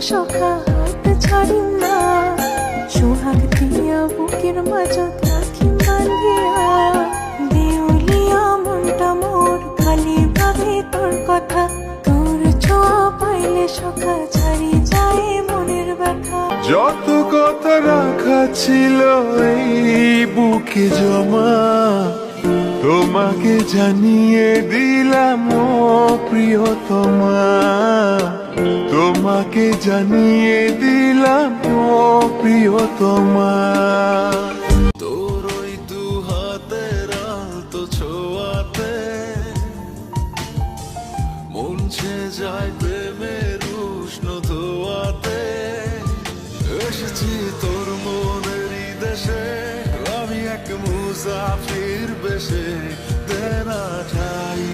সখা হাত ছাড়ি না। সোহাগ দিয়া বুকের মাঝত রাখি বান্ধিয়া। দেউলিয়া মনটা মোর খালি ভাবে তোর কথা। তোর ছোঁয়া পাইলে সখা ছাড়ি যায় মনের ব্যথা। যত কথা রাখা ছিল এই বুকে জমা, তোমাকে জানিয়ে দিলাম, ও প্রিয়তমা। তোমাকে জানিয়ে দিলাম প্রিয় তোমার ওই দু যায় প্রেমের উষ্ণ ধোয়াতে। এসেছি তোর মনের দেশে আমি এক মুসাফির বেশে।